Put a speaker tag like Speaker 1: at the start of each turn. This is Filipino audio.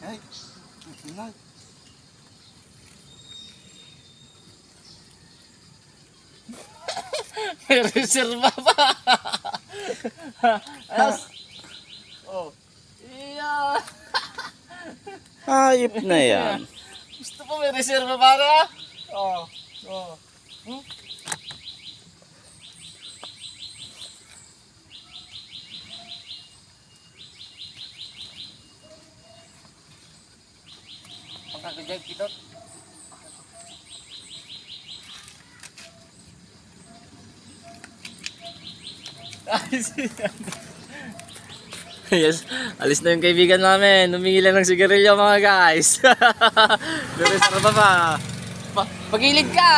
Speaker 1: Hey, good night. Reserva pa. As. Oh. Iya.
Speaker 2: Ayip na yan.
Speaker 1: Gusto mo may reserva para? Ah? Oh. Oh. Hmm? Pagkakajag ito. yes, alis na yung kaibigan namin. Humingi lang ng sigarilyo mga guys. Pero pa pa. Pa- Pagilid ka!